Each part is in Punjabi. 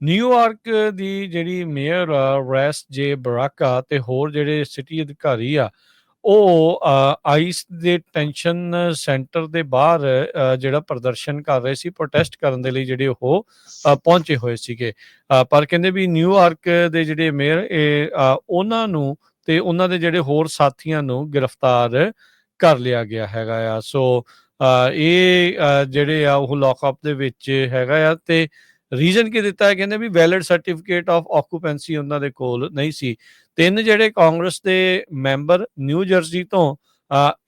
ਨਿਊਯਾਰਕ ਦੀ ਜਿਹੜੀ ਮੇਅਰ ਰੈਸ ਜੇ ਬਰਾਕਾ ਤੇ ਹੋਰ ਜਿਹੜੇ ਸਿਟੀ ਅਧਿਕਾਰੀ ਆ, ਉਹ ਆਈਸ ਦੇ ਟੈਂਸ਼ਨ ਸੈਂਟਰ ਦੇ ਬਾਹਰ ਜਿਹੜਾ ਪ੍ਰਦਰਸ਼ਨ ਕਰ ਰਹੇ ਸੀ ਪ੍ਰੋਟੈਸਟ ਕਰਨ ਦੇ ਲਈ ਜਿਹੜੇ ਉਹ ਪਹੁੰਚੇ ਹੋਏ ਸੀਗੇ। ਪਰ ਕਹਿੰਦੇ ਵੀ ਨਿਊਯਾਰਕ ਦੇ ਜਿਹੜੇ ਮੇਅਰ ਉਹਨਾਂ ਨੂੰ ਤੇ ਉਹਨਾਂ ਦੇ ਜਿਹੜੇ ਹੋਰ ਸਾਥੀਆਂ ਨੂੰ ਗ੍ਰਿਫਤਾਰ ਕਰ ਲਿਆ ਗਿਆ ਹੈਗਾ ਆ। ਸੋ ਇਹ ਜਿਹੜੇ ਆ, ਉਹ ਲੌਕਅਪ ਦੇ ਵਿੱਚ ਹੈਗਾ ਆ ਤੇ ਰੀਜ਼ਨ ਕੀ ਦਿੱਤਾ ਹੈ? ਕਹਿੰਦੇ ਵੀ ਵੈਲਿਡ ਸਰਟੀਫਿਕੇਟ ਆਫ ਆਕੂਪੈਂਸੀ ਉਹਨਾਂ ਦੇ ਕੋਲ ਨਹੀਂ ਸੀ। ਤਿੰਨ ਜਿਹੜੇ ਕਾਂਗਰਸ ਦੇ ਮੈਂਬਰ ਨਿਊ ਜਰਸੀ ਤੋਂ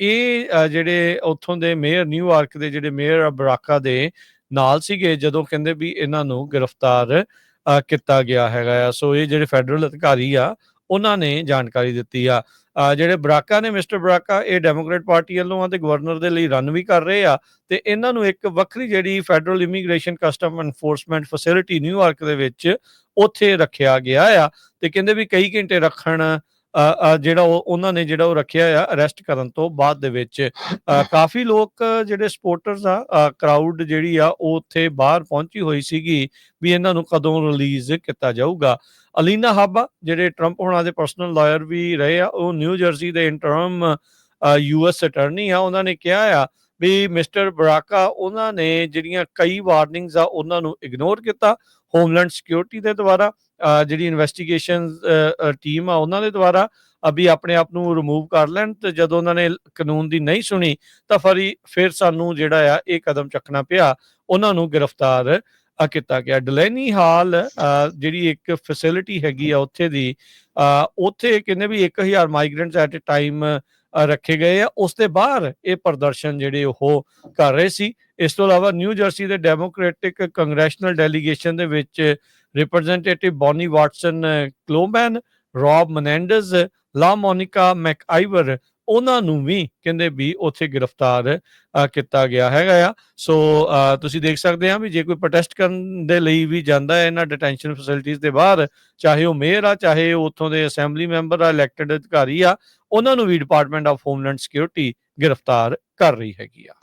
ਇਹ ਜਿਹੜੇ ਉੱਥੋਂ ਦੇ ਮੇਅਰ ਨਿਊਯਾਰਕ ਦੇ ਜਿਹੜੇ ਮੇਅਰ ਬਰਾਕਾ ਦੇ ਨਾਲ ਸੀਗੇ, ਜਦੋਂ ਕਹਿੰਦੇ ਵੀ ਇਹਨਾਂ ਨੂੰ ਗ੍ਰਿਫਤਾਰ ਕੀਤਾ ਗਿਆ ਹੈਗਾ ਆ। ਸੋ ਇਹ ਜਿਹੜੇ ਫੈਡਰਲ ਅਧਿਕਾਰੀ ਆ ਉਹਨਾਂ ਨੇ ਜਾਣਕਾਰੀ ਦਿੱਤੀ ਆ। ਜਿਹੜੇ ਬਰਾਕਾ ਨੇ, ਮਿਸਟਰ ਬਰਾਕਾ, ਇਹ ਡੈਮੋਕ੍ਰੇਟ ਪਾਰਟੀ ਵੱਲੋਂ ਆ ਤੇ ਗਵਰਨਰ ਦੇ ਲਈ ਰਨ ਵੀ ਕਰ ਰਹੇ ਆ ਤੇ ਇਹਨਾਂ ਨੂੰ ਇੱਕ ਵੱਖਰੀ ਜਿਹੜੀ federal immigration custom enforcement facility New York ਦੇ ਵਿੱਚ ਉੱਥੇ ਰੱਖਿਆ ਗਿਆ ਆ ਤੇ ਕਹਿੰਦੇ ਵੀ ਕਈ ਘੰਟੇ ਰੱਖਣ ਜਿਹੜਾ ਉਹ ਉਹਨਾਂ ਨੇ ਜਿਹੜਾ ਉਹ ਰੱਖਿਆ ਆ ਅਰੈਸਟ ਕਰਨ ਤੋਂ ਬਾਅਦ ਦੇ ਵਿੱਚ ਕਾਫੀ ਲੋਕ ਜਿਹੜੇ ਸਪੋਰਟਰਸ ਆ ਕਰਾਊਡ ਜਿਹੜੀ ਆ ਉਹ ਉੱਥੇ ਬਾਹਰ ਪਹੁੰਚੀ ਹੋਈ ਸੀਗੀ ਵੀ ਇਹਨਾਂ ਨੂੰ ਕਦੋਂ ਰਿਲੀਜ਼ ਕੀਤਾ ਜਾਊਗਾ। ਅਲੀਨਾ ਹਾਬਾ ਜਿਹੜੇ ਟਰੰਪ ਹੋਣਾ ਦੇ ਪਰਸਨਲ ਲਾਇਰ ਵੀ ਰਹੇ ਆ ਉਹ ਨਿਊ ਜਰਸੀ ਦੇ ਇੰਟਰਮ ਯੂਐਸ ਅਟਾਰਨੀ ਆ ਉਹਨਾਂ ਨੇ ਕਿਹਾ ਆ ਵੀ ਮਿਸਟਰ ਬਰਾਕਾ ਉਹਨਾਂ ਨੇ ਜਿਹੜੀਆਂ ਕਈ ਵਾਰਨਿੰਗਸ ਆ ਉਹਨਾਂ ਨੂੰ ਇਗਨੋਰ ਕੀਤਾ। ਹੋਮਲੈਂਡ ਸਿਕਿਉਰਿਟੀ ਦੇ ਦੁਆਰਾ ਜਿਹੜੀ ਇਨਵੈਸਟੀਗੇਸ਼ਨ ਟੀਮ ਆ ਉਹਨਾਂ ਦੇ ਦੁਆਰਾ ਅਭੀ ਆਪਣੇ ਆਪ ਨੂੰ ਰਿਮੂਵ ਕਰ ਲੈਣ ਤੇ ਜਦੋਂ ਉਹਨਾਂ ਨੇ ਕਾਨੂੰਨ ਦੀ ਨਹੀਂ ਸੁਣੀ ਤਾਂ ਫਰੀ, ਫਿਰ ਸਾਨੂੰ ਜਿਹੜਾ ਆ ਇਹ ਕਦਮ ਚੱਕਣਾ ਪਿਆ, ਉਹਨਾਂ ਨੂੰ ਗ੍ਰਿਫਤਾਰ ਕੀਤਾ ਗਿਆ। ਡਲੈਨੀ ਹਾਲ ਜਿਹੜੀ ਇੱਕ ਫੈਸਿਲਿਟੀ ਹੈਗੀ ਆ ਉੱਥੇ ਦੀ ਉੱਥੇ ਕਹਿੰਦੇ ਵੀ 1000 ਮਾਈਗ੍ਰੈਂਟਸ ਐਟ ਅ ਟਾਈਮ ਰੱਖੇ ਗਏ ਆ। ਉਸ ਦੇ ਬਾਹਰ ਇਹ ਪ੍ਰਦਰਸ਼ਨ ਜਿਹੜੇ ਉਹ ਕਰ ਰਹੇ ਸੀ। ਇਸ ਤੋਂ ਇਲਾਵਾ ਨਿਊ ਜਰਸੀ ਦੇ ਡੈਮੋਕ੍ਰੈਟਿਕ ਕੰਗਰੈਸ਼ਨਲ ਡੈਲੀਗੇਸ਼ਨ ਦੇ ਵਿੱਚ representative Bonnie Watson Coleman Rob Menendez LaMonica McIver ਉਹਨਾਂ ਨੂੰ ਵੀ ਕਹਿੰਦੇ ਵੀ ਉੱਥੇ ਗ੍ਰਿਫਤਾਰ ਕੀਤਾ ਗਿਆ ਹੈਗਾ ਆ। ਸੋ ਤੁਸੀਂ ਦੇਖ ਸਕਦੇ ਆ ਵੀ ਜੇ ਕੋਈ ਪ੍ਰੋਟੈਸਟ ਕਰਨ ਦੇ ਲਈ ਵੀ ਜਾਂਦਾ ਹੈ ਇਹਨਾਂ ਡਿਟੈਂਸ਼ਨ ਫੈਸਿਲਿਟੀਜ਼ ਦੇ ਬਾਹਰ, ਚਾਹੇ ਉਹ ਮੇਅਰ ਆ, ਚਾਹੇ ਉਹ ਉੱਥੋਂ ਦੇ ਅਸੈਂਬਲੀ ਮੈਂਬਰ ਆ ਇਲੈਕਟਡ ਅਧਿਕਾਰੀ ਆ, ਉਹਨਾਂ ਨੂੰ ਵੀ ਡਿਪਾਰਟਮੈਂਟ ਆਫ ਹੋਮਲੈਂਡ ਸਿਕਿਉਰਿਟੀ ਗ੍ਰਿਫਤਾਰ ਕਰ ਰਹੀ ਹੈਗੀ ਆ।